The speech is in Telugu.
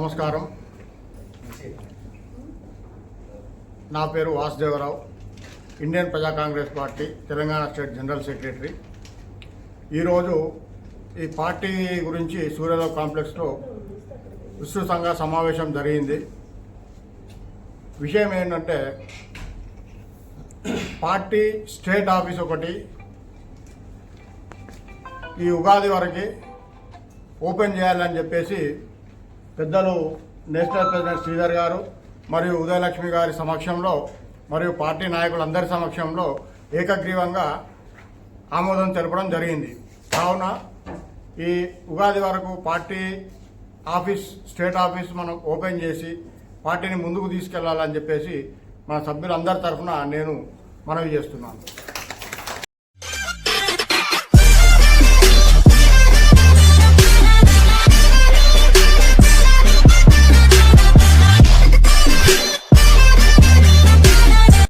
నమస్కారం. నా పేరు Vasudevarao. Indian Praja Congress party Telangana state general secretary. ఈరోజు ఈ పార్టీ గురించి సూర్యరావు కాంప్లెక్స్లో విస్తృతంగా సమావేశం జరిగింది. విషయం ఏంటంటే పార్టీ స్టేట్ ఆఫీస్ ఒకటి ఈ ఉగాది వరకు ఓపెన్ చేయాలని చెప్పేసి పెద్దలు నేషనల్ ప్రెసిడెంట్ శ్రీధర్ గారు మరియు ఉదయలక్ష్మి గారి సమక్షంలో మరియు పార్టీ నాయకులందరి సమక్షంలో ఏకగ్రీవంగా ఆమోదం తెలపడం జరిగింది. కావున ఈ ఉగాది వరకు పార్టీ ఆఫీస్ స్టేట్ ఆఫీస్ మనం ఓపెన్ చేసి పార్టీని ముందుకు తీసుకెళ్ళాలని చెప్పేసి మన సభ్యులందరి తరఫున నేను మనవి చేస్తున్నాను.